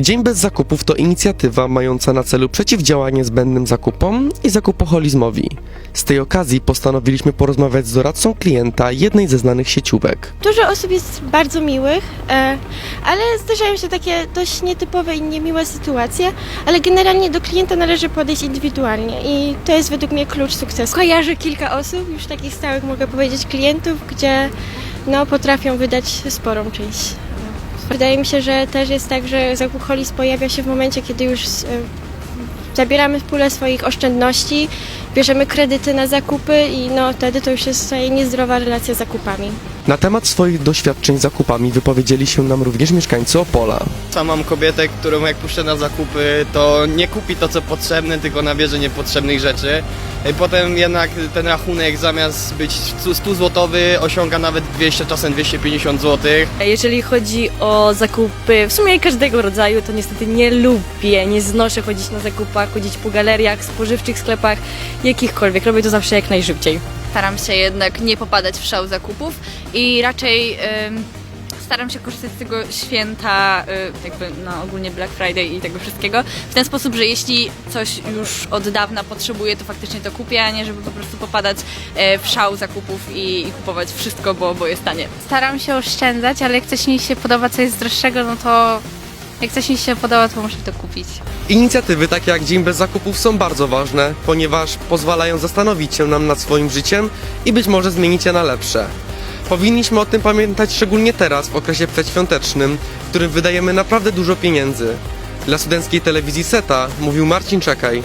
Dzień bez zakupów to inicjatywa mająca na celu przeciwdziałanie zbędnym zakupom i zakupoholizmowi. Z tej okazji postanowiliśmy porozmawiać z doradcą klienta jednej ze znanych sieciówek. Dużo osób jest bardzo miłych, e, ale zdarzają się takie dość nietypowe i niemiłe sytuacje, ale generalnie do klienta należy podejść indywidualnie i to jest według mnie klucz sukcesu. Kojarzę kilka osób, już takich stałych mogę powiedzieć klientów, gdzie no, potrafią wydać sporą część. Wydaje mi się, że też jest tak, że zakupoholizm pojawia się w momencie, kiedy już e, zabieramy pulę swoich oszczędności, bierzemy kredyty na zakupy i no wtedy to już jest niezdrowa relacja z zakupami. Na temat swoich doświadczeń z zakupami wypowiedzieli się nam również mieszkańcy Opola. Sam mam kobietę, którą jak puszczę na zakupy, to nie kupi to co potrzebne, tylko nabierze niepotrzebnych rzeczy. I Potem jednak ten rachunek zamiast być 100 złotowy osiąga nawet 200, czasem 250 zł. Jeżeli chodzi o zakupy w sumie każdego rodzaju, to niestety nie lubię, nie znoszę chodzić na zakupach, chodzić po galeriach, spożywczych sklepach, jakichkolwiek. Robię to zawsze jak najszybciej. Staram się jednak nie popadać w szał zakupów i raczej ym, staram się korzystać z tego święta, y, jakby no, ogólnie Black Friday i tego wszystkiego, w ten sposób, że jeśli coś już od dawna potrzebuję, to faktycznie to kupię, a nie żeby po prostu popadać e, w szał zakupów i, i kupować wszystko, bo, bo jest tanie. Staram się oszczędzać, ale jak coś mi się podoba, co jest droższego, no to jak coś mi się podoba, to muszę to kupić. Inicjatywy takie jak Dzień bez zakupów są bardzo ważne, ponieważ pozwalają zastanowić się nam nad swoim życiem i być może zmienić je na lepsze. Powinniśmy o tym pamiętać szczególnie teraz, w okresie przedświątecznym, w którym wydajemy naprawdę dużo pieniędzy. Dla studenckiej telewizji SETA mówił Marcin Czekaj.